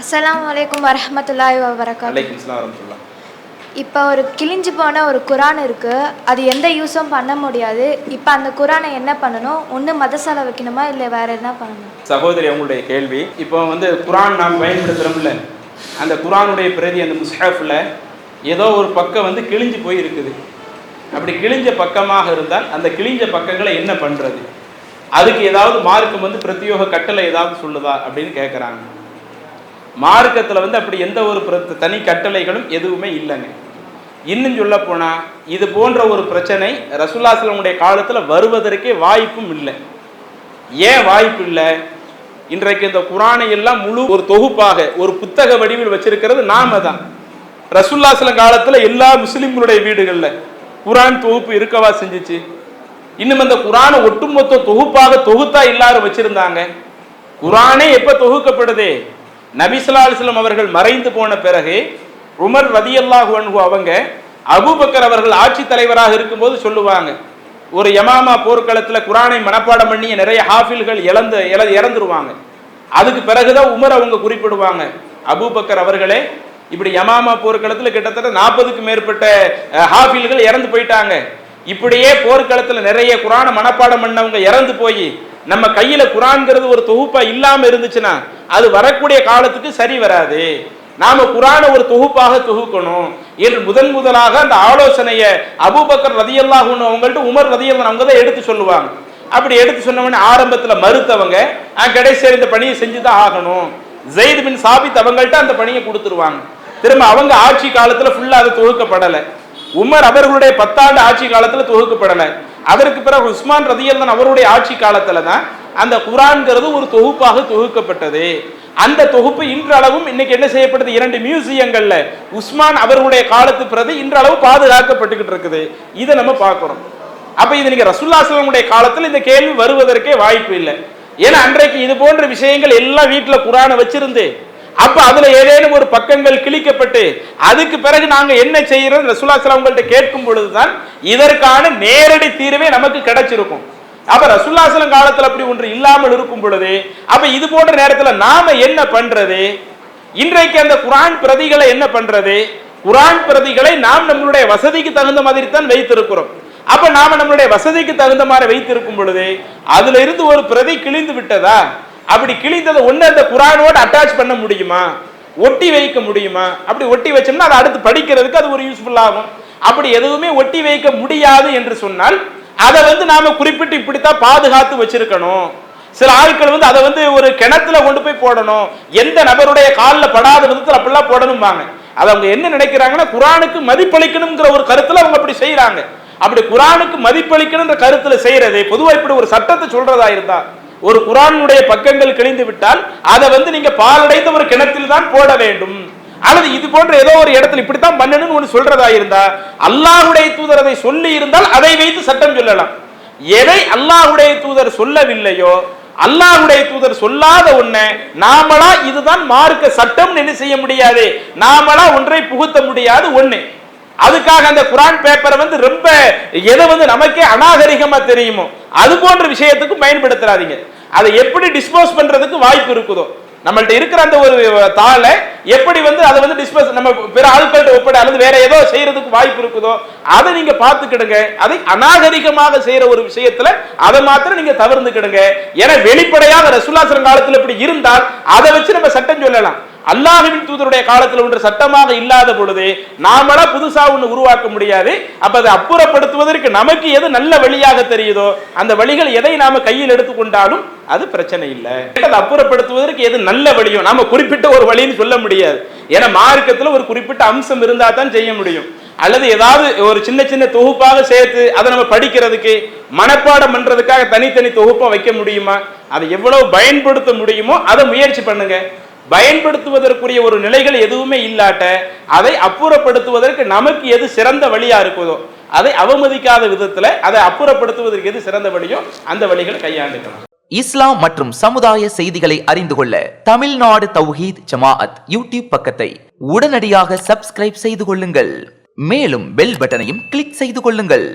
அஸ்ஸலாமு அலைக்கும் வரஹ்மத்துல்லாஹி வபரகாத். அலைக்கும் சலாம் வரமத்துல்லா இப்போ ஒரு கிழிஞ்சு போன ஒரு குரான் இருக்குது அது எந்த யூஸும் பண்ண முடியாது. இப்போ அந்த குரானை என்ன பண்ணணும்? ஒன்று மதசாலை வைக்கணுமா? இல்லை வேறு என்ன பண்ணணும்? சகோதரி அவங்களுடைய கேள்வி. இப்போ வந்து குரான் நாம் பயன்படுத்துகிறோம்ல அந்த குரானுடைய பிரதி அந்த முஸ்ஹாஃபில் ஏதோ ஒரு பக்கம் வந்து கிழிஞ்சு போய் இருக்குது அப்படி கிழிஞ்ச பக்கமாக இருந்தால் அந்த கிழிஞ்ச பக்கங்களை என்ன பண்ணுறது அதுக்கு ஏதாவது மார்க்கம் வந்து பிரத்யோக கட்டளை ஏதாவது சொல்லுதா அப்படின்னு கேட்குறாங்க மார்க்கத்தில் வந்து அப்படி எந்த ஒரு பிரத் தனி கட்டளைகளும் எதுவுமே இல்லைங்க. இன்னும் சொல்ல போனால் இது போன்ற ஒரு பிரச்சனை ரசூல்லாஸ்லமுடைய காலத்தில் வருவதற்கே வாய்ப்பும் இல்லை. ஏன் வாய்ப்பு இல்லை? இன்றைக்கு இந்த குரானை எல்லாம் முழு ஒரு தொகுப்பாக ஒரு புத்தக வடிவில் வச்சிருக்கிறது நாம தான். ரசுல்லாஸ்ல காலத்தில் எல்லா முஸ்லிம்களுடைய வீடுகளில் குரான் தொகுப்பு இருக்கவா செஞ்சுச்சு? இன்னும் அந்த குரானை ஒட்டுமொத்த தொகுப்பாக தொகுத்தா எல்லாரும் வச்சிருந்தாங்க. குரானே எப்போ தொகுக்கப்படுதே? நபிசுல்லா அலிஸ்லாம் அவர்கள் மறைந்து போன பிறகு உமர் ரதியல்லாஹு அன்ஹு அவங்க அபுபக்கர் அவர்கள் ஆட்சி தலைவராக இருக்கும்போது சொல்லுவாங்க ஒரு யமாமா போர்க்களத்தில் குரானை மனப்பாடம் பண்ணி நிறைய ஹாஃபில்கள் இழந்து இறந்துருவாங்க. அதுக்கு பிறகுதான் உமர் அவங்க குறிப்பிடுவாங்க அபூபக்கர் அவர்களே இப்படி யமாமா போர்க்களத்தில் கிட்டத்தட்ட நாற்பதுக்கு மேற்பட்ட ஹாஃபில்கள் இறந்து போயிட்டாங்க. இப்படியே போர்க்களத்தில் நிறைய குரானை மனப்பாடம் பண்ணவங்க இறந்து போய் நம்ம கையில குரான்ங்கிறது ஒரு தொகுப்பா இல்லாம இருந்துச்சுன்னா அது வரக்கூடிய காலத்துக்கு சரி வராது. நாம குரானை ஒரு தொகுப்பாக தொகுக்கணும். என்று முதன் முதலாக அந்த ஆலோசனையை அபூபக்கர் ரதியல்லாஹு அவங்கள்ட்ட உமர் ரதியல்லன் அவங்க தான் எடுத்து சொல்லுவாங்க. அப்படி எடுத்து சொன்னவொடனே ஆரம்பத்தில் மறுத்தவங்க கடைசி இந்த பணியை செஞ்சுதான் ஆகணும். ஜெயித் பின் சாபித் அவங்கள்ட்ட அந்த பணியை கொடுத்துருவாங்க. திரும்ப அவங்க ஆட்சி காலத்தில் ஃபுல்லாக அது தொகுக்கப்படலை. உமர் அவர்களுடைய பத்தாண்டு ஆட்சி காலத்தில் தொகுக்கப்படலை. அதற்கு பிறகு உஸ்மான் ரதியல்லன் அவருடைய ஆட்சி காலத்தில் தான் அந்த குரான்ங்கிறது ஒரு தொகுப்பாக தொகுக்கப்பட்டது. அந்த தொகுப்பு இன்றளவும் இன்னைக்கு என்ன செய்யப்படுது? இரண்டு மியூசியங்கள்ல உஸ்மான் அவர்களுடைய காலத்து பிரதி இன்றளவு பாதுகாக்கப்பட்டுக்கிட்டு இருக்குது. இதை நம்ம பார்க்கிறோம் அப்ப இது நீங்க ரசுல்லாஸ்லமுடைய காலத்துல இந்த கேள்வி வருவதற்கே வாய்ப்பு இல்லை. ஏன்னா அன்றைக்கு இது போன்ற விஷயங்கள் எல்லாம் வீட்டுல குரானை வச்சிருந்து அப்ப அதுல ஏதேனும் ஒரு பக்கங்கள் கிழிக்கப்பட்டு அதுக்கு பிறகு நாங்க என்ன செய்யறோம் ரசுல்லா சிலவங்கள்ட்ட கேட்கும் பொழுதுதான் இதற்கான நேரடி தீர்வே நமக்கு கிடைச்சிருக்கும். அப்ப ரசுல்லாசலம் காலத்துல அப்படி ஒன்று இல்லாமல் இருக்கும் பொழுது அப்ப இது போன்ற நேரத்துல நாம என்ன பண்றது? இன்றைக்கு அந்த குரான் பிரதிகளை என்ன பண்றது? குரான் பிரதிகளை நாம் நம்மளுடைய வசதிக்கு தகுந்த மாதிரி தான் வைத்திருக்கிறோம். அப்ப நாம நம்மளுடைய வசதிக்கு தகுந்த மாதிரி வைத்திருக்கும் பொழுது அதுல இருந்து ஒரு பிரதி கிழிந்து விட்டதா? அப்படி கிழிந்ததை ஒண்ணு அந்த குரானோடு அட்டாச் பண்ண முடியுமா? ஒட்டி வைக்க முடியுமா? அப்படி ஒட்டி வச்சோம்னா அதை அடுத்து படிக்கிறதுக்கு அது ஒரு யூஸ்ஃபுல் ஆகும். அப்படி எதுவுமே ஒட்டி வைக்க முடியாது என்று சொன்னால் அதை வந்து நாம குறிப்பிட்டு இப்படித்தான் பாதுகாத்து வச்சிருக்கணும். சில ஆட்கள் வந்து அதை வந்து ஒரு கிணத்துல கொண்டு போய் போடணும். எந்த நபருடைய காலில் படாத விதத்தில் அப்படிலாம் போடணும்பாங்க. அதை அவங்க என்ன நினைக்கிறாங்கன்னா குரானுக்கு மதிப்பளிக்கணுங்கிற ஒரு கருத்துல அவங்க அப்படி செய்யறாங்க அப்படி குரானுக்கு மதிப்பளிக்கணுன்ற கருத்துல செய்யறது பொதுவாக இப்படி ஒரு சட்டத்தை சொல்றதா இருந்தா ஒரு குரானுடைய பக்கங்கள் கிழிந்து விட்டால் அதை வந்து நீங்க பாலடைந்த ஒரு கிணத்தில் தான் போட வேண்டும். அல்லது இது போன்ற ஏதோ ஒரு இடத்துல இப்படித்தான் பண்ணணும்னு ஒன்று சொல்றதா இருந்தா அல்லாஹுடைய தூதர் அதை சொல்லி இருந்தால் அதை வைத்து சட்டம் சொல்லலாம். எதை அல்லாஹ்வுடைய தூதர் சொல்லவில்லையோ அல்லாஹ்வுடைய தூதர் சொல்லாத ஒண்ணை நாமளா இதுதான் மார்க்க சட்டம் என்ன செய்ய முடியாது? நாமளா ஒன்றை புகுத்த முடியாது ஒண்ணு. அதுக்காக அந்த குரான் பேப்பரை வந்து ரொம்ப எதை வந்து நமக்கே அநாகரிகமா தெரியுமோ அது போன்ற விஷயத்துக்கு பயன்படுத்துறாதீங்க. அதை எப்படி டிஸ்போஸ் பண்றதுக்கு வாய்ப்பு இருக்குதோ நம்மள்ட்ட இருக்கிற அந்த ஒரு தாளை எப்படி வந்து அதை வந்து டிஸ்பஸ் நம்ம பிற ஆட்கள்கிட்ட ஒப்படை அல்லது வேற ஏதோ செய்யறதுக்கு வாய்ப்பு இருக்குதோ அதை நீங்க பார்த்துக்கிடுங்க. அதை அநாகரிகமாக செய்யற ஒரு விஷயத்துல அதை மாத்திரம் நீங்க தவிர்த்துக்கிடுங்க. ஏன்னா வெளிப்படையாக ரசுல்லாசன காலத்தில் இப்படி இருந்தால் அதை வச்சு நம்ம சட்டம் சொல்லலாம். அல்லாஹுவின் தூதருடைய காலத்தில் ஒன்று சட்டமாக இல்லாத பொழுது நாமளா புதுசா ஒன்று உருவாக்க முடியாது. அப்ப அதை அப்புறப்படுத்துவதற்கு நமக்கு எது நல்ல வழியாக தெரியுதோ அந்த வழிகள் எதை நாம கையில் எடுத்துக்கொண்டாலும் அது பிரச்சனை இல்லை. அதை அப்புறப்படுத்துவதற்கு எது நல்ல வழியோ நாம குறிப்பிட்ட ஒரு வழின்னு சொல்ல முடியாது. ஏன்னா மார்க்கத்துல ஒரு குறிப்பிட்ட அம்சம் இருந்தா தான் செய்ய முடியும். அல்லது ஏதாவது ஒரு சின்ன சின்ன தொகுப்பாக சேர்த்து அதை நம்ம படிக்கிறதுக்கு மனப்பாடம் பண்றதுக்காக தனித்தனி தொகுப்பா வைக்க முடியுமா? அதை எவ்வளவு பயன்படுத்த முடியுமோ அதை முயற்சி பண்ணுங்க. பயன்படுத்துவதற்குரிய ஒரு நிலைகள் எதுவுமே இல்லாட்ட அதை அப்புறப்படுத்துவதற்கு நமக்கு எது சிறந்த வழியா இருக்குதோ அதை அவமதிக்காத விதத்துல அதை அப்புறப்படுத்துவதற்கு எது சிறந்த வழியோ அந்த வழிகளை கையாண்டுக்கலாம். இஸ்லாம் மற்றும் சமுதாய செய்திகளை அறிந்து கொள்ள தமிழ்நாடு தௌஹீத் ஜமாஅத் யூடியூப் பக்கத்தை உடனடியாக சப்ஸ்கிரைப் செய்து கொள்ளுங்கள். மேலும் பெல் பட்டனையும் கிளிக் செய்து கொள்ளுங்கள்.